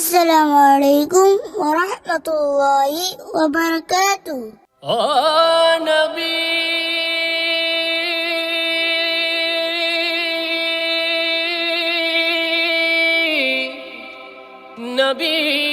السلام علیکم ورحمۃ اللہ وبرکاتہ۔ آ نبی۔ نبی۔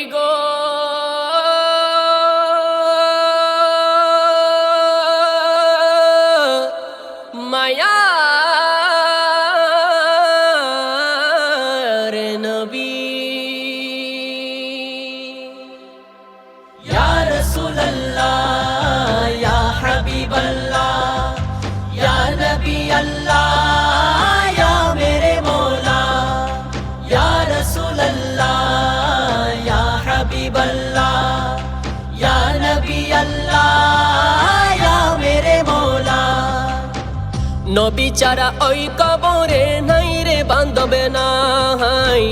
নবী চারা ওই কবরে নাই রে বান্ধবে নাই।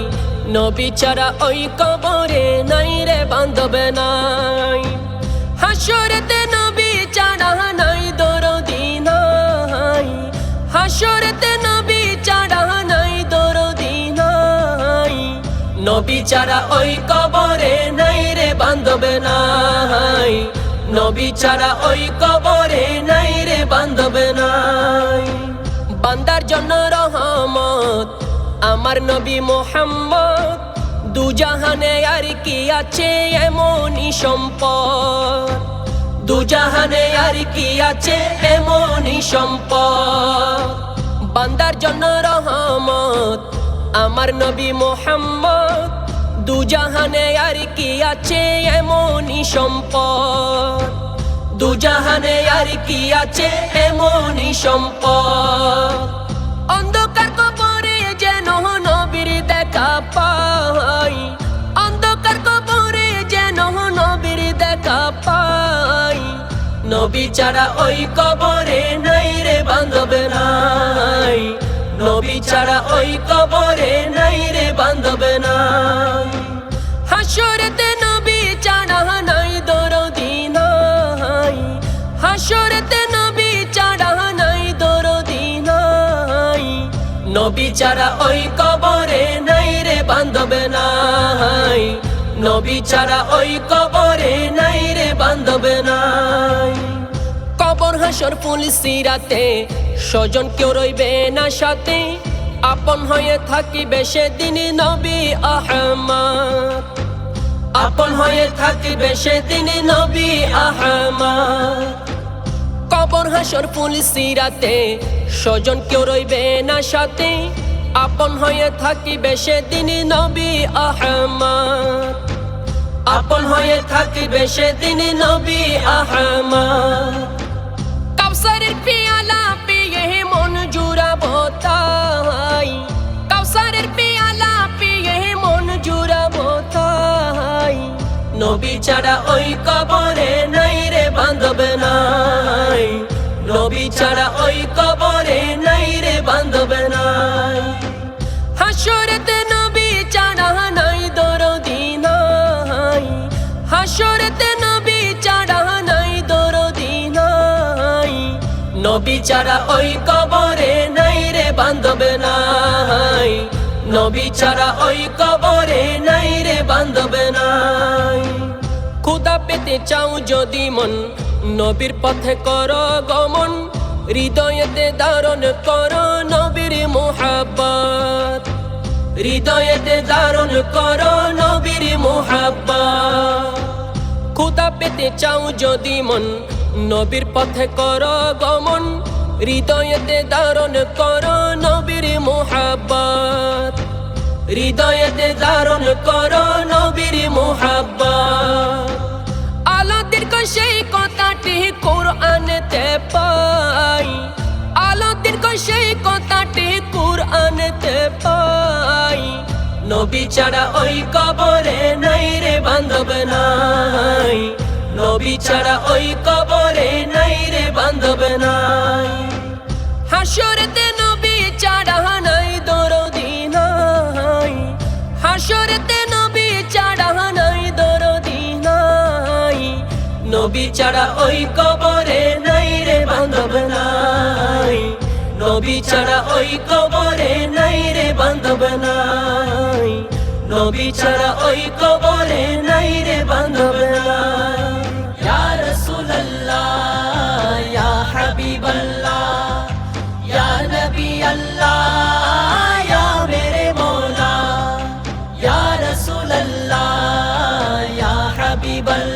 নবী চারা ওই কবরে নাই রে বান্ধবে নাই। হাসরেতে নবী চারা নাই, দরদি নাই। হাসরেতে নবী চারা নাই, দরদি নাই। নবী ওই কবরে নাই রে বান্ধবে নাই। নবী চারা ওই কবরে জন্য রহমত। আমার নবী মোহাম্মদ দুজাহানে আর কি আছে এমনই সম্পদ? দুজাহানে আর কি আছে এমনই সম্পদ? বান্দার জন্য রহমত। আমার নবী মোহাম্মদ দুজাহানে আর কি আছে এমনই সম্পদ? দুজাহানে আর কি আছে এমনই সম্পদ? নবী ছাড়া ওই কবরে নাই রে বান্ধবে নাই। নবী ছাড়া ওই কবরে নাই রে বান্ধবে নাই। হাসরেতে নবী ছাড়া নাই, দরদি নাই। হাসরেতে নবী ছাড়া নাই, দরদি নাই। নবী ছাড়া ওই কবরে নাই রে বান্ধবে নাই। নবী ছাড়া ওই কবরে নাই হাসর পুলিশ সিরাতে স্বজন কেউ রইবে না সাথে। আপন হয়ে থাকিবে সেদিন নবী আহমদ। আপন হয়ে থাকিবে সেদিন নবী আহমদ। কবর হাসর পুলিশ সিরাতে স্বজন কেউ রইবে না সাথে। আপন হয়ে থাকিবে সেদিন নবী আহমদ। আপন হয়ে থাকিবে সেদিন নবী আহমদ। কাউসারের পেয়ালা পেয়ে মন জুড়াবো তাই কাউসারের পেয়ালা পেয়ে মন জুড়াবো তাই নবী ছাড়া ওই কবরে নাই রে বান্ধবে নাই নবী ছাড়া ওই নবী ছাড়া ওই কবরে নাই রে বান্ধবে নাই। নবী ওই কবরে নাই রে বান্ধবে নাই। খুদা পেতে চাও যদি মন, নবীর পথে কর গমন, হৃদয়েতে ধারণ কর নবীর মোহাব্বত। হৃদয়েতে ধারণ কর নবীর মোহাব্বত। খুদা পেতে চাও যদি মন নবীর পথে কর গমন, হৃদয়তে ধারণ কর নবীর মোহাব্বত। হৃদয়তে ধারণ কর নবীর মোহাব্বত। আলো দীর্ঘ সেই কথাটি কোরআনেতে পাই। আলো দীর্ঘ সেই কথাটি কোরআনেতে পাই। নবী ছাড়া ওই কবরে নাই রে বান্ধব নাই। নবী ছাড়া ওই কবরে হাসরেতে নবী ছাড়া নাই, দরদি নাই। হাসরেতে নবী ছাড়া নাই নাই। নবী ছাড়া ওই কবরে নাই রে বান্ধব নাই। নবী ছাড়া ওই কবরে নাই রে বান্ধব নাই। নবী ছাড়া ওই কবরে না حبيب الله